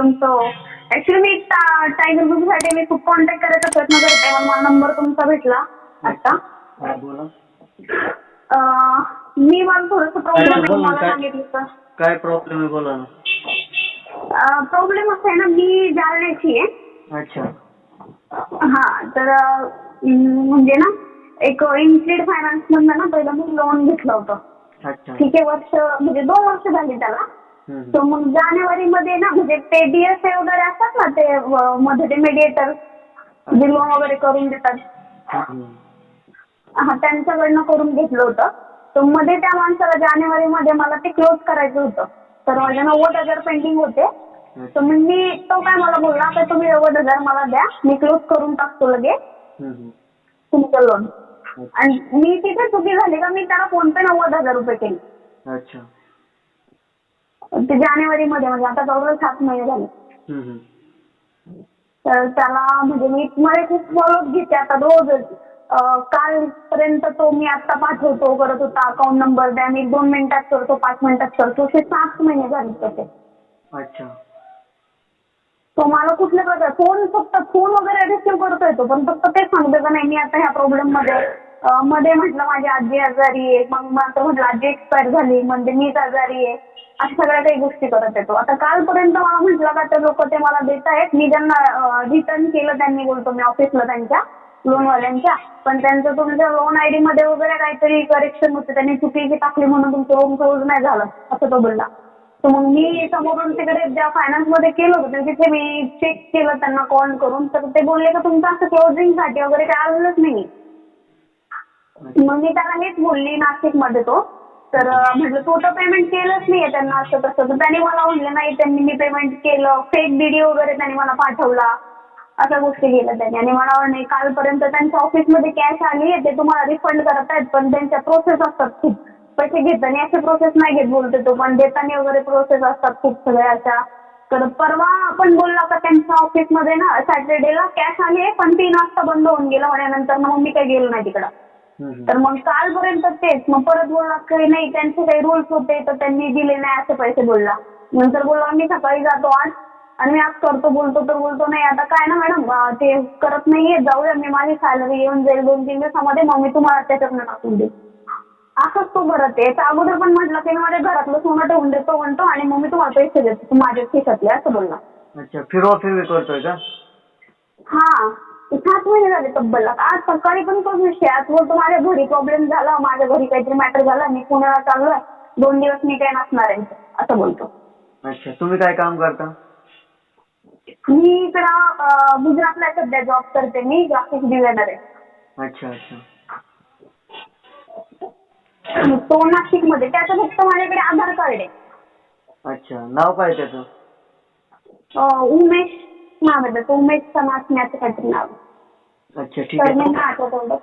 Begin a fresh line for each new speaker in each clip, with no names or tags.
तुमचं. ऍक्च्युली मी टायगर ग्रुपसाठी मी खूप कॉन्टॅक्ट करायचा प्रयत्न करते. पण मला नंबर तुमचा भेटला आता
हा बोला.
मी मला थोडंसं प्रॉब्लेम मला
काय?
सांगितलं तर
काय प्रॉब्लेम आहे? बोला ना.
प्रॉब्लेम असा आहे ना मी जालन्याची आहे.
अच्छा.
हा तर अं, म्हणजे ना एक इन्स्टिट्यूट फायनान्स मधनं ना पहिलं मी लोन घेतलं होतं.
अच्छा.
ठीक आहे वर्ष म्हणजे दोन वर्ष झाली त्याला. तर मग जानेवारी मध्ये ना म्हणजे ते डीएसए वगैरे असतात ना ते अं, मध्ये ते मेडिएटर जे लोन वगैरे करून देतात. हा. त्यांच्याकडनं करून घेतलं होतं. तर मध्ये त्या माणसाला जानेवारी मध्ये मला ते क्लोज करायचं होतं. तर माझे नव्वद हजार पेंडिंग होते. तर मग मी तो काय मला बोलला तर तुम्ही नव्वद हजार मला द्या मी क्लोज करून टाकतो लगेच.
हम्म.
तुमचं लोन आणि मी तिथे चुकी झाली का मी त्याला फोन पे नव्वद हजार रुपये केले.
अच्छा.
ते जानेवारी मध्ये म्हणजे आता जवळ सात महिने झाले.
हम्म.
तर त्याला म्हणजे मी मध्ये खूप फॉलोअप घेते आता रोज. कालपर्यंत तो मी आता पाठवतो करत होता अकाउंट नंबर द्या मी दोन मिनिटात करतो पाच मिनिटात करतो. असे सात महिने झाले तसे.
अच्छा.
तो मला कुठल्या प्रकार फोन फक्त फोन वगैरे रिसिव्ह करतो येतो पण फक्त ते सांगतो का नाही मी आता ह्या प्रॉब्लेममध्ये अं, मध्ये म्हटलं माझी आजी आजारी आहे मग आता म्हटलं आजी एक्सपायर झाली म्हणजे मीच आजारी आहे अशा सगळ्या काही गोष्टी करत येतो आता कालपर्यंत मला म्हटलं का ते लोक ते मला देत आहेत मी त्यांना रिटर्न केलं त्यांनी बोलतो मी ऑफिसला त्यांच्या लोनवाल्यांच्या पण त्यांचं तुमच्या लोन आयडी मध्ये वगैरे काहीतरी करेक्शन होते त्यांनी चुकीची टाकली म्हणून तुमचं लोन क्लोज नाही झालं असं तो बोलला. तर मग मी समोरून तिकडे ज्या फायनान्समध्ये केलं होतं तिथे मी चेक केलं त्यांना कॉल करून. तर ते बोलले का तुमचं असं क्लोजिंगसाठी वगैरे काय आलेलंच नाही मग मी त्याला हेच बोलली नाशिकमध्ये तो. तर म्हटलं तू तर पेमेंट केलंच नाहीये त्यांना असं तसं. तर त्यांनी मला म्हणलं नाही त्यांनी मी पेमेंट केलं. फेक व्हिडिओ वगैरे त्यांनी मला पाठवला. अशा गोष्टी केल्या त्यांनी. आणि मला नाही कालपर्यंत त्यांच्या ऑफिसमध्ये कॅश आली आहे ते तुम्हाला रिफंड करत आहेत पण त्यांच्या प्रोसेस असतात खूप. पैसे घेताना असे प्रोसेस नाही घेत बोलते तो. पण देताना वगैरे प्रोसेस असतात खूप सगळ्या अशा. तर परवा आपण बोललो का त्यांच्या ऑफिसमध्ये ना सॅटर्डेला कॅश आली आहे पण तीन वाजता बंद होऊन गेलं होण्यानंतर. मग मी काही गेलो नाही तिकडं. तर मग कालपर्यंत तेच. मग परत बोलला की नाही त्यांचे काही रुल्स होते तर त्यांनी दिले नाही असे पैसे बोलला. नंतर बोलला मी सकाळी जातो आज आणि मी आज करतो बोलतो तर बोलतो नाही आता काय ना मॅडम ते करत नाहीये जाऊया मी माझी सॅलरी येऊन जाईल दोन तीन दिवसामध्ये मग मी तुम्हाला त्याच्यातनं टाकून देईन असंच तो भरत आहे अगोदर पण म्हटलं की मी माझ्या घरातलं सोनं ठेवून देतो म्हणतो आणि मग मी तुम्हाला पैसे देतो. तू माझ्या खिशातले असं बोलला.
अच्छा फिरवा फिरवी करतोय का?
हा सात महिने झाले तब्बल. आज सकाळी पण तोच विषय आज बोलतो माझ्या घरी प्रॉब्लेम झाला माझ्या घरी काहीतरी मॅटर झाला मी पुण्याला चाललोय. दोन दिवस मी काय नसणार आहे. असं बोलतो.
अच्छा तुम्ही काय काम करता?
मी इकडं अं, गुजरातला सध्या जॉब करते मी. ग्राफिक डिझायनर आहे.
अच्छा अच्छा.
तो नाशिकमध्ये त्याचं फक्त माझ्याकडे आधार कार्ड आहे.
अच्छा नाव काय त्याचं?
अं, उमेश नाव आहे त्याचं उमेश समासण्याचं काहीतरी नाव.
अच्छा ठीक
तर मी
आहे
नाही आठवत एवढं.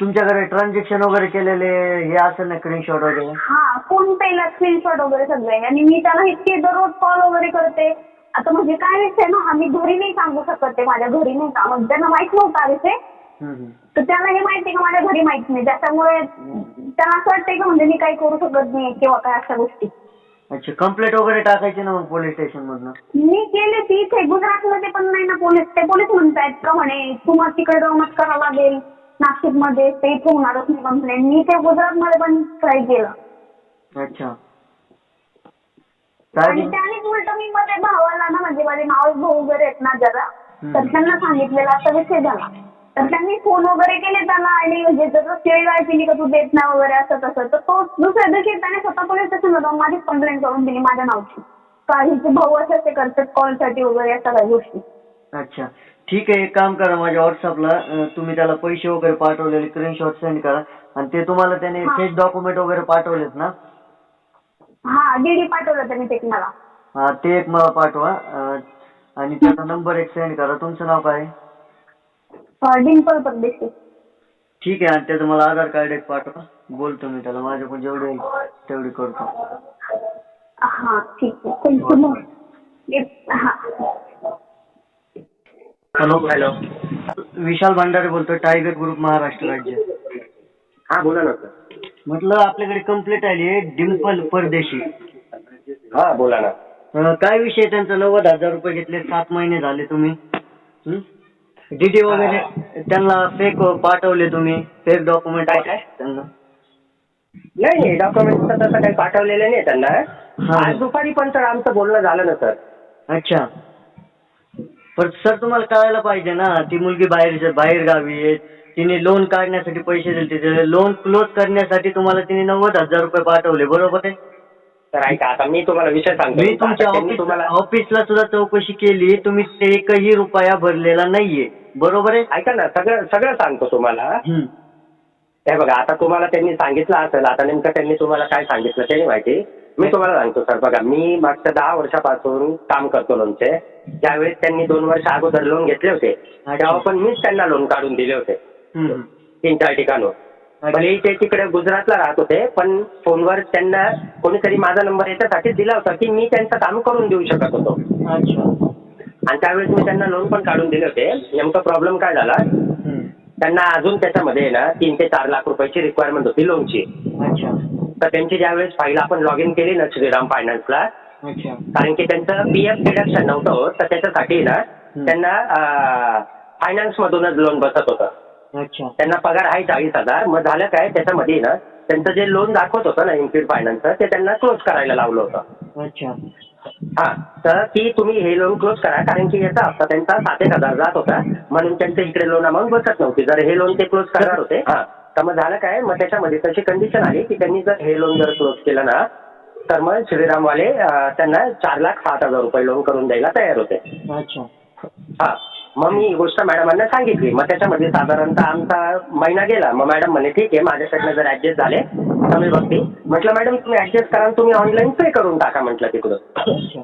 तुमच्याकडे ट्रान्झॅक्शन वगैरे केलेले हे असेल ना स्क्रीनशॉट वगैरे?
हा फोन पेला स्क्रीनशॉट वगैरे सगळे आणि मी त्याला इतके दररोज कॉल वगैरे करते. आता म्हणजे काय विषय ना आम्ही घरी नाही सांगू शकत ते माझ्या घरी नाही का? मग त्यांना माहीत नव्हता विषय. तर त्याला हे माहिती का? माझ्या घरी माहीत नाही. त्याच्यामुळे त्यांना असं वाटतंय का म्हणजे मी काही करू शकत नाही किंवा काय अशा गोष्टी.
अच्छा कंप्लेंट वगैरे टाकायची ना मग पोलीस स्टेशन मधनं?
मी केले ती इथे गुजरातमध्ये पण नाही ना पोलीस ते पोलीस म्हणतायत का म्हणे तुम्हाला तिकडे जाऊनच करावं लागेल. नाशिकमध्ये ते इथे होणारच नाही कंप्लेंट मी ते गुजरातमध्ये पण ट्राय केलं.
अच्छा.
आणि
काय
त्यानेच उलट मी मध्ये भावाला ना म्हणजे माझे मावस भाऊ वगैरे आहेत ना जरा. तर त्यांना सांगितलेला असा विषय झाला. तर त्यांनी फोन वगैरे केले त्याला आणि म्हणजे जसं शिवाय पिली का तू देत नाही वगैरे असं तसं तर तो दुसऱ्या दिवशी त्याने स्वतः पोलीस स्टेशनला जाऊन माझीच कंप्लेंट करून दिली माझ्या नावची. का हिचे भाऊ असे ते करतात कॉलसाठी वगैरे या सगळ्या गोष्टी.
अच्छा. ठीक आहे एक काम करा माझ्या व्हॉट्सअपला तुम्ही त्याला पैसे वगैरे पाठवलेले स्क्रीनशॉट सेंड करा. आणि ते तुम्हाला त्याने
हा.
फेक डॉक्युमेंट वगैरे पाठवलेत ना?
हा डीडी पाठवलं त्यांनी ते मला.
हा ते एक मला पाठवा. अं, आणि त्याचा नंबर एक सेंड करा. तुमचं नाव काय? आहे?
डिंपल परदेशी
ठीक आहे आणि त्याचं मला आधार कार्ड एक पाठवा. बोलतो मी त्याला. माझ्याकडून जेवढी होईल तेवढी करतो.
हा ठीक आहे. थँक्यू मग हा.
हॅलो हॅलो विशाल भंडारे बोलतोय टायगर ग्रुप महाराष्ट्र राज्य.
हा बोला ना सर.
म्हटलं आपल्याकडे कंप्लेंट आली आहे डिम्पल परदेशी.
हा बोला ना.
अं, काय विषय त्यांचा? नव्वद हजार रुपये घेतले सात महिने झाले तुम्ही. डीडी वगैरे त्यांना फेक पाठवले तुम्ही फेक डॉक्युमेंट
काय काय?
त्यांना?
नाही नाही डॉक्युमेंट तसं काही पाठवलेलं नाही त्यांना. आज दुपारी पण तर आमचं बोलणं झालं ना सर.
अच्छा. पण सर तुम्हाला कळायला पाहिजे ना ती मुलगी बाहेर बाहेर गावी आहे तिने लोन काढण्यासाठी पैसे दिले तिथे लोन क्लोज करण्यासाठी तुम्हाला तिने नव्वद हजार रुपये पाठवले बरोबर आहे?
तर ऐका आता मी तुम्हाला विषय सांगतो.
मी तुमच्या
आता त्यांनी
ऑफिस
तुम्हाला
ऑफिसला सुद्धा चौकशी केली तुम्ही एकही रुपया भरलेला नाहीये. बरोबर आहे?
ऐका ना सगळं सगळं सांगतो तुम्हाला.
हम्म.
हे बघा आता तुम्हाला त्यांनी सांगितलं असेल आता नेमकं त्यांनी तुम्हाला काय सांगितलं ते नाही माहिती. मी तुम्हाला सांगतो सर बघा मी मागच्या दहा वर्षापासून काम करतो लोनचे त्यावेळेस त्यांनी दोन वर्ष अगोदर लोन घेतले होते. तेव्हा पण मीच त्यांना लोन काढून दिले होते.
हम्म.
तीन चार ठिकाणून. भले ते तिकडे गुजरातला राहत होते पण फोनवर त्यांना कोणीतरी माझा नंबर याच्यासाठी दिला होता की मी त्यांचं काम करून देऊ शकत होतो.
अच्छा.
आणि त्यावेळेस मी त्यांना लोन पण काढून दिले होते. नेमका प्रॉब्लेम काय झाला. त्यांना अजून त्याच्यामध्ये ना तीन ते चार लाख रुपयाची रिक्वायरमेंट होती लोनची
अच्छा.
तर त्यांची ज्यावेळेस फाईल आपण लॉग इन केली ना श्रीराम फायनान्सला
अच्छा.
कारण की त्यांचं पी एफ डिडक्शन नव्हतं होत, तर त्याच्यासाठी ना त्यांना फायनान्स मधूनच लोन बसत होतं. त्यांना पगार आहे चाळीस हजार. मग झालं काय त्याच्यामध्ये ना त्यांचं जे लोन दाखवत होतं ना इन्फिड फायनान्सचं ते त्यांना क्लोज करायला लावलं होतं.
अच्छा.
हा तर की तुम्ही हे लोन क्लोज करा कारण की याचा हप्ता त्यांचा सात एक हजार जात होता. म्हणून त्यांचं इकडे लोन अमाऊंट बसत नव्हती. जर हे लोन ते क्लोज करणार होते हा तर मग झालं काय? मग त्याच्यामध्ये तशी कंडिशन आली की त्यांनी जर हे लोन जर क्लोज केलं ना तर मग श्रीरामवाले त्यांना चार लाख सात हजार रुपये लोन करून द्यायला तयार होते.
अच्छा.
हा मग मी ही गोष्ट मॅडमांना सांगितली. मग त्याच्यामध्ये साधारणतः आमचा महिना गेला. मग मॅडम म्हणे ठीक आहे माझ्याकडनं जर ऍडजस्ट झाले तर मी बघते. म्हटलं मॅडम तुम्ही ऍडजस्ट करा तुम्ही ऑनलाईन पे करून टाका म्हटलं तिकडं.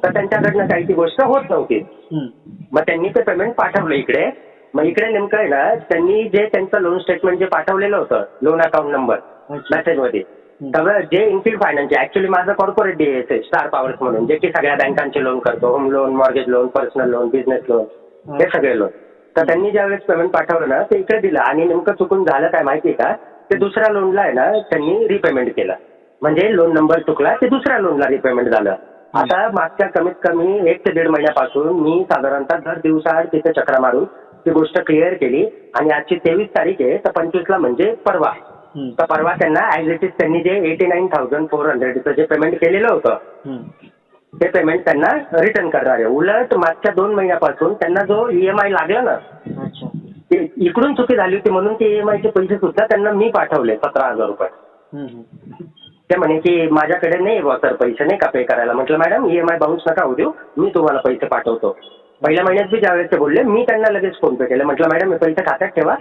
तर त्यांच्याकडनं काही ती गोष्ट होत नव्हती. मग त्यांनी ते पेमेंट पाठवलं इकडे. मग इकडे नेमकं आहे ना त्यांनी जे त्यांचं लोन स्टेटमेंट जे पाठवलेलं होतं लोन अकाउंट नंबर. मेसेजमध्ये सगळं जे इन्फिल्ड फायनान्सचे ऍक्च्युली माझं कॉर्पोरेट डीएस आहे स्टार पॉवर्स म्हणून जे की सगळ्या बँकांचे लोन करतो home loan mortgage loan personal loan business loan हे. सगळे लोन तर त्यांनी ज्यावेळेस पेमेंट पाठवलं ना ते इकडे दिलं. आणि नेमकं चुकून झालं काय माहिती आहे का? ते दुसऱ्या लोनला आहे ना त्यांनी रिपेमेंट केलं. म्हणजे लोन नंबर चुकला ते दुसऱ्या लोनला रिपेमेंट झालं. आता मागच्या कमीत कमी एक ते दीड महिन्यापासून मी साधारणतः दर दिवसाआड तिथे चक्रा मारून ती गोष्ट क्लिअर केली. आणि आजची तेवीस तारीख आहे तर पंचवीसला म्हणजे परवा. तर परवा त्यांना ऍज इट इज त्यांनी जे एटी नाईन थाउजंड फोर हंड्रेडचं जे पेमेंट केलेलं होतं. ते पेमेंट त्यांना रिटर्न करणार आहे. उलट मागच्या दोन महिन्यापासून त्यांना जो ईएमआय लागला ना
अच्छा.
ते इकडून चुकी झाली होती म्हणून ते ईएमआयचे पैसे सुद्धा त्यांना मी पाठवले सतरा हजार रुपये. ते म्हणे की माझ्याकडे नाही बुवा सर पैसे नाही का पे करायला. म्हटलं मॅडम ईएमआय बाउन्स नका होऊ देऊ. मी तुम्हाला पैसे पाठवतो. पहिल्या महिन्यात बी ज्यावेळेस ते बोलले मी त्यांना लगेच फोन पे केलं. म्हटलं मॅडम मी पैसे खात्यात ठेवा.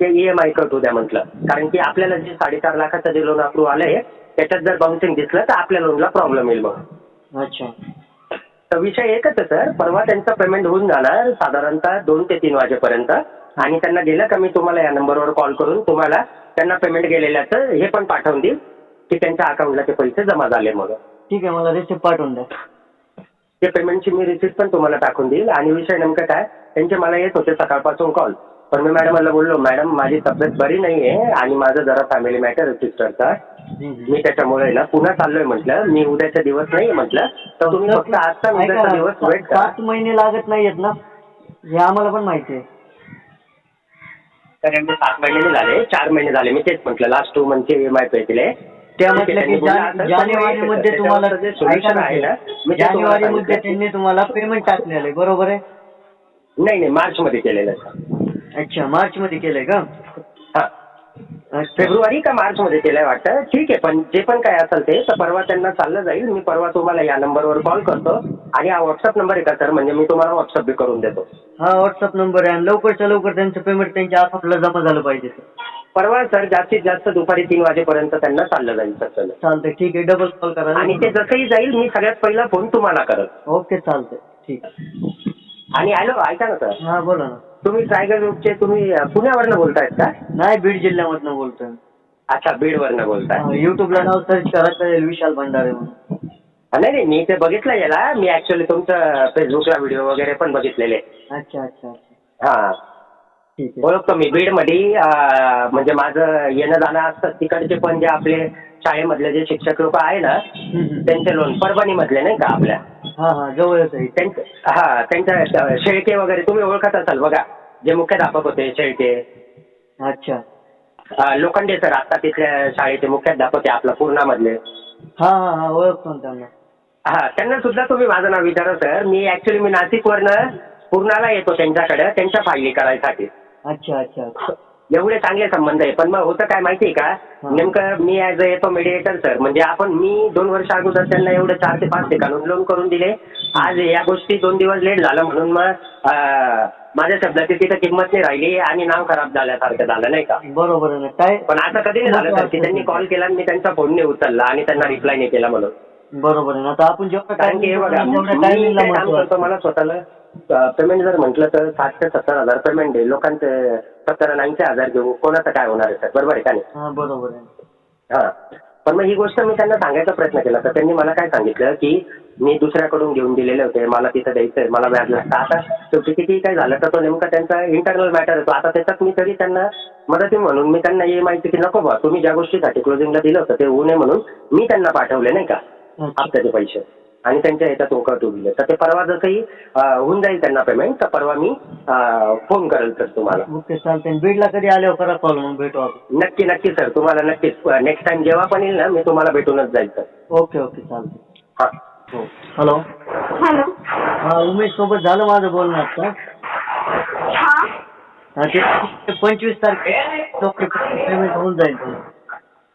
ते ईएमआय कट होऊ द्या म्हटलं. कारण की आपल्याला जे साडेचार लाखाचं जे लोन अप्रूव्ह आलंय त्याच्यात जर बाउन्सिंग दिसलं तर आपल्या लोनला प्रॉब्लेम येईल मग.
अच्छा.
तर विषय एकच आहे सर. परवा त्यांचं पेमेंट होऊन जाणार साधारणतः दोन ते तीन वाजेपर्यंत. आणि त्यांना गेलं का मी तुम्हाला या नंबरवर कॉल करून तुम्हाला त्यांना पेमेंट गेलेल्याचं हे पण पाठवून देईल की त्यांच्या अकाउंटला ते पैसे जमा झाले मग
ठीक आहे मला रिसिप्ट पाठवून द्या.
ते पेमेंटची मी रिसिप्ट पण तुम्हाला टाकून देईल. आणि विषय नेमकं काय त्यांचे मला येत होते सकाळपासून कॉल पण मी मॅडमला बोललो मॅडम माझी तब्येत बरी नाही आहे आणि माझं जरा फॅमिली मॅटर आहे सिस्टरचा. मी त्याच्यामुळे ना पुन्हा चाललोय म्हटलं मी उद्याचा दिवस नाही म्हटलं तर तुम्ही फक्त आजचा उद्याचा दिवस वेट करा.
सात महिने लागत नाहीयेत ना? हे आम्हाला पण माहिती आहे.
यांचे सात महिने झाले चार महिने झाले मी तेच म्हटलं लास्ट टू मंथचे ईएमआय पे केले
त्या म्हटलं की जाने-
असेल, पण
जानेवारी
मग
मध्ये तुम्हाला
जे सोल्युशन आहे ना मी ते तुम्हाला
जानेवारी मध्ये
सांगितलं.
त्यांनी तुम्हाला पेमेंट टाकलेलं आहे बरोबर आहे?
नाही नाही मार्च मध्ये केलेलं आहे.
अच्छा मार्च मध्ये केलंय का?
फेब्रुवारी का मार्च मध्ये केलंय वाटतं. ठीक आहे पण जे पण काय असेल ते तर परवा त्यांना चाललं जाईल. मी परवा तुम्हाला या नंबरवर कॉल करतो. आणि हा व्हॉट्सअप नंबर आहे का सर म्हणजे मी तुम्हाला व्हॉट्सअप बी करून देतो.
हा व्हॉट्सअप नंबर आहे. आणि लवकरच्या लवकर त्यांचं पेमेंट त्यांच्या अकाउंटला जमा झालं पाहिजे सर
परवा सर जास्तीत जास्त दुपारी तीन वाजेपर्यंत त्यांना चाललं जाईल सर चला.
चालतंय. ठीक आहे डबल कॉल करा.
आणि ते जसंही जाईल मी सगळ्यात पहिला फोन तुम्हाला करत.
ओके चालतंय. ठीक. आहे
आणि हॅलो ऐका ना सर
हा बोला ना.
तुम्ही ट्रायगर ग्रुपचे तुम्ही पुण्यावरनं बोलतायत का?
नाही बीड जिल्ह्यामधनं बोलतोय.
अच्छा बीडवरनं बोलताय.
युट्यूबला नाव सर्च करा कळेल विशाल भंडारे म्हणून.
नाही नाही मी ते बघितलं याला. मी ऍक्च्युली तुमचं फेसबुकला व्हिडिओ वगैरे पण बघितलेले.
अच्छा अच्छा.
हा. ओळखतो मी बीडमध्ये अं, म्हणजे माझं येणं जाणं असतं तिकडचे पण जे आपले शाळेमधले जे शिक्षक लोक आहे ना. त्यांचे लोन परभणी मधले नाही का आपल्या?
हा हा जवळच आहे.
त्यांचे हा त्यांच्या शेळके वगैरे तुम्ही ओळखत असाल बघा जे मुख्याध्यापक होते शेळके.
अच्छा.
लोखंडे सर आता तिथल्या शाळेचे मुख्याध्यापक आहे आपला पूर्णामधले.
हा हा हा ओळखतो त्यांना.
हा त्यांना सुद्धा तुम्ही माझं नाव विचारा सर. मी ऍक्च्युली मी नाशिकवरनं पूर्णाला येतो त्यांच्याकडे त्यांच्या फायली करायसाठी.
अच्छा अच्छा.
एवढे चांगले संबंध आहे. पण मग होतं काय माहितीये का. नेमकं मी ऍज अ येतो मेडिएटर सर म्हणजे आपण मी दोन वर्ष अगोदर त्यांना एवढे चार ते पाच ठिकाणून लोन करून दिले. आज या गोष्टी दोन दिवस लेट झालं म्हणून मग माझ्या शब्दाची तिथं किंमत नाही राहिली आणि नाव खराब झाल्यासारखं झालं नाही का?
बरोबर आहे ना. काय?
पण असं कधी नाही झालं सर की त्यांनी कॉल केला आणि मी त्यांचा फोन नाही उचलला आणि त्यांना रिप्लाय नाही केला म्हणून.
बरोबर आहे ना. आता आपण जेवढा
कारण की हे बघा मी ते काम करतो मला स्वतःला पेमेंट जर म्हटलं तर साठ ते सत्तर हजार पेमेंट आहे लोकांचे सत्तर ऐंशी हजार घेऊ कोणाचं काय होणार आहे सर? बरोबर आहे का नाही?
हा बरोबर आहे.
हा. पण मग ही गोष्ट मी त्यांना सांगायचा प्रयत्न केला. तर त्यांनी मला काय सांगितलं की मी दुसऱ्याकडून घेऊन दिलेले होते. मला तिथं द्यायचंय मला व्याज लागतं. आता शेवटी किती काय झालं तर तो नेमका त्यांचा इंटरनल मॅटर येतो आता त्याच्यात मी तरी त्यांना मदती म्हणून मी त्यांना हे माहिती की नको बा तुम्ही ज्या गोष्टीसाठी क्लोजिंगला दिलं होतं ते होऊ नये म्हणून मी त्यांना पाठवले नाही का. हप्त्याचे पैसे. आणि त्यांच्या ह्याच्यात ओकट दिले तर ते परवा जसंही होऊन जाईल त्यांना पेमेंट तर परवा मी फोन करेल सर तुम्हाला.
ओके चालतंय. बीडला कधी आल्यावर करा कॉल मग भेटू आपण.
नक्की नक्की सर तुम्हाला नक्कीच नेक्स्ट टाइम जेव्हा पण येईल ना मी तुम्हाला भेटूनच जाईल सर
ओके ओके चालतंय.
हां.
हो. हॅलो
हॅलो
हा उमेश सोबत झालं माझं बोलणं आता.
हा.
ते ते पंचवीस तारखेला पेमेंट होऊन जाईल.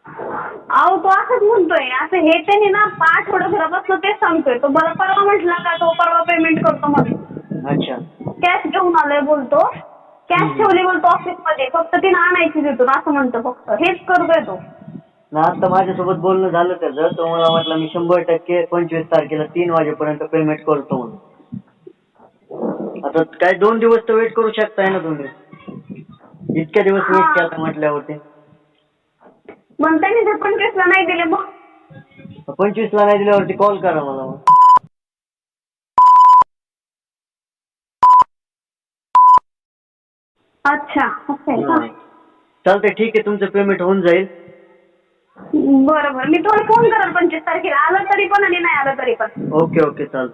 अहो तो असंच म्हणतोय. असं हे त्याने ना पाच आठवड्याभरापासून तेच सांगतोय. तो मला परवा म्हटला का तो परवा पेमेंट करतो म्हणून.
अच्छा.
कॅश घेऊन आलोय बोलतो. कॅश ठेवली बोलतो ऑफिसमध्ये. फक्त तिने आणायची तिथून असं म्हणतो फक्त. हेच करतोय तो.
ना आता माझ्यासोबत बोलणं झालं त्याचं. तो मला म्हटलं मी शंभर टक्के पंचवीस तारखेला तीन वाजेपर्यंत पेमेंट करतो म्हणून. आता काय दोन दिवस तर वेट करू शकताय ना तुम्ही? इतक्या दिवस वेट
हा.
केला म्हटल्यावरती.
मग त्यांनी जर पंचवीसला नाही दिले मग?
पंचवीस ला नाही दिल्यावरती कॉल करा मला. मग
अच्छा असं आहे का.
चालतंय ठीक आहे तुमचं पेमेंट होऊन जाईल.
बरं बरं. मी तुम्हाला फोन करेल पंचवीस तारखेला. आलं तरी पण आणि नाही आलं तरी पण.
ओके ओके चालतंय.